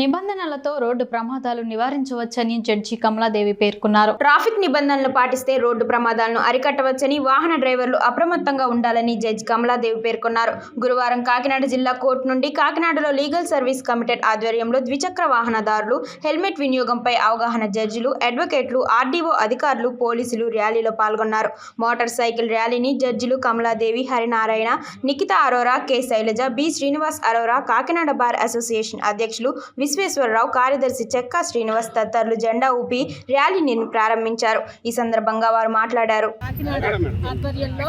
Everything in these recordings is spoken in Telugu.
నిబంధనలతో రోడ్డు ప్రమాదాలు నివారించవచ్చని జడ్జి కమలాదేవి పేర్కొన్నారు. ట్రాఫిక్ నిబంధనలు పాటిస్తే రోడ్డు ప్రమాదాలను అరికట్టవచ్చని వాహన డ్రైవర్లు అప్రమత్తంగా ఉండాలని జడ్జి కమలాదేవి పేర్కొన్నారు. గురువారం కాకినాడ జిల్లా కోర్టు నుండి కాకినాడలో లీగల్ సర్వీస్ కమిటెడ్ ఆధ్వర్యంలో ద్విచక్ర వాహనదారులు హెల్మెట్ వినియోగంపై అవగాహన జడ్జిలు అడ్వకేట్లు ఆర్డీఓ అధికారులు పోలీసులు ర్యాలీలో పాల్గొన్నారు. మోటార్ సైకిల్ ర్యాలీని జడ్జిలు Kamaladevi Harinarayana Nikhita Arora K. Sailaja B. Srinivas Arora Kakinada bar association అధ్యక్షులు విశ్వేశ్వరరావు కార్యదర్శి చెక్కా శ్రీనివాస్ తదితరులు జెండా ఊపి ర్యాలీని ప్రారంభించారు. ఈ సందర్భంగా వారు మాట్లాడారు. కాకినాడ ఆధ్వర్యంలో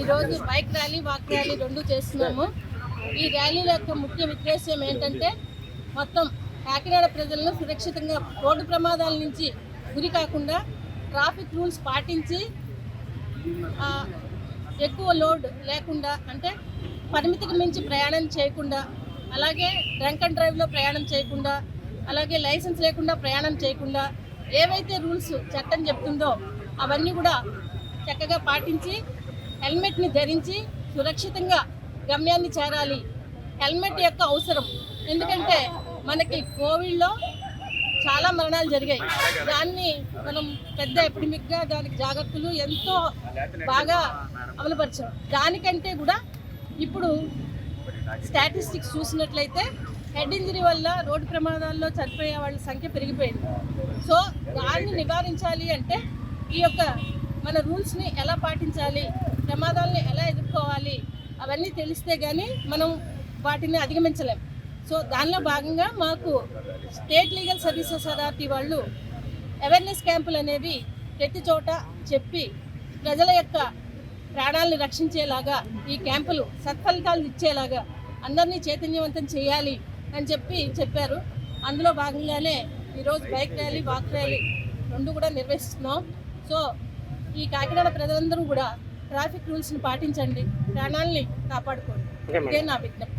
ఈరోజు బైక్ ర్యాలీ వాక్ ర్యాలీ రెండు చేస్తున్నాము. ఈ ర్యాలీల యొక్క ముఖ్య ఉద్దేశం ఏంటంటే మొత్తం కాకినాడ ప్రజలను సురక్షితంగా రోడ్డు ప్రమాదాల నుంచి గురి కాకుండా ట్రాఫిక్ రూల్స్ పాటించి ఎక్కువ లోడ్ లేకుండా అంటే పరిమితికి మించి ప్రయాణం చేయకుండా అలాగే డ్రంక్ అండ్ డ్రైవ్లో ప్రయాణం చేయకుండా అలాగే లైసెన్స్ లేకుండా ప్రయాణం చేయకుండా ఏవైతే రూల్స్ చట్టం చెప్తుందో అవన్నీ కూడా చక్కగా పాటించి హెల్మెట్ని ధరించి సురక్షితంగా గమ్యాన్ని చేరాలి. హెల్మెట్ యొక్క అవసరం. ఎందుకంటే మనకి కోవిడ్లో చాలా మరణాలు జరిగాయి. దాన్ని మనం పెద్ద ఎపిడమిక్గా దానికి జాగ్రత్తలు ఎంతో బాగా అమలుపరిచాం. దానికంటే కూడా ఇప్పుడు స్టాటిస్టిక్స్ చూసినట్లయితే హెడ్ ఇంజరీ వల్ల రోడ్డు ప్రమాదాల్లో చనిపోయే వాళ్ళ సంఖ్య పెరిగిపోయింది. సో దాన్ని నివారించాలి అంటే ఈ యొక్క మన రూల్స్ని ఎలా పాటించాలి ప్రమాదాలను ఎలా ఎదుర్కోవాలి అవన్నీ తెలిస్తే కానీ మనం వాటిని అధిగమించలేం. సో దానిలో భాగంగా మాకు స్టేట్ లీగల్ సర్వీసెస్ అథారిటీ వాళ్ళు అవేర్నెస్ క్యాంపులు అనేవి ప్రతి చోట చెప్పి ప్రజల యొక్క ప్రాణాలను రక్షించేలాగా ఈ క్యాంపులు సత్ఫలితాలు ఇచ్చేలాగా అందరినీ చైతన్యవంతం చేయాలి అని చెప్పి చెప్పారు. అందులో భాగంగానే ఈరోజు బైక్ ర్యాలీ వాక్ ర్యాలీ రెండు కూడా నిర్వహిస్తున్నాం. సో ఈ కాకినాడ ప్రజలందరూ కూడా ట్రాఫిక్ రూల్స్ని పాటించండి ప్రాణాలని కాపాడుకోండి. ఇదే నా విజ్ఞప్తి.